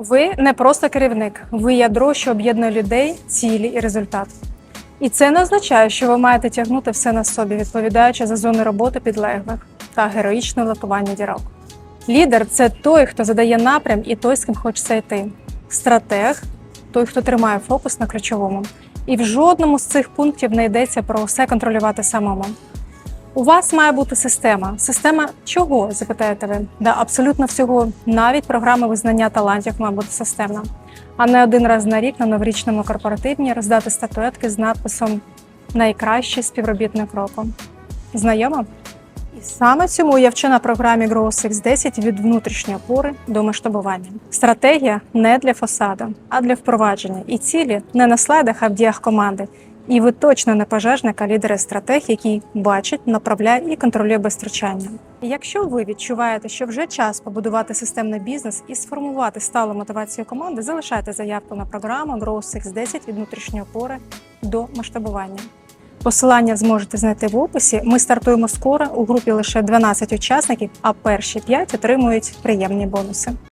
Ви не просто керівник, ви ядро, що об'єднує людей, цілі і результат. І це не означає, що ви маєте тягнути все на собі, відповідаючи за зони роботи підлеглих та героїчне латування дірок. Лідер це той, хто задає напрям і той, з ким хочеться йти. Стратег той, хто тримає фокус на ключовому. І в жодному з цих пунктів не йдеться про все контролювати самому. У вас має бути система. Система чого? запитаєте ви? Да, абсолютно всього. Навіть програма визнання талантів має бути системна, а не один раз на рік на новорічному корпоративні роздати статуетки з надписом Найкращий співробітник року. Знайомо? І саме цьому я вчу на програмі Growth X10 від внутрішньої опори до масштабування. Стратегія не для фасаду, а для впровадження. І цілі не на слайдах, а в діях команди. І ви точно не пожежник, а лідер і стратег, який бачить, направляє і контролює без втручання. Якщо ви відчуваєте, що вже час побудувати системний бізнес і сформувати сталу мотивацію команди, залишайте заявку на програму Growth X10 від внутрішньої опори до масштабування. Посилання зможете знайти в описі. Ми стартуємо скоро. У групі лише 12 учасників, а перші 5 отримують приємні бонуси.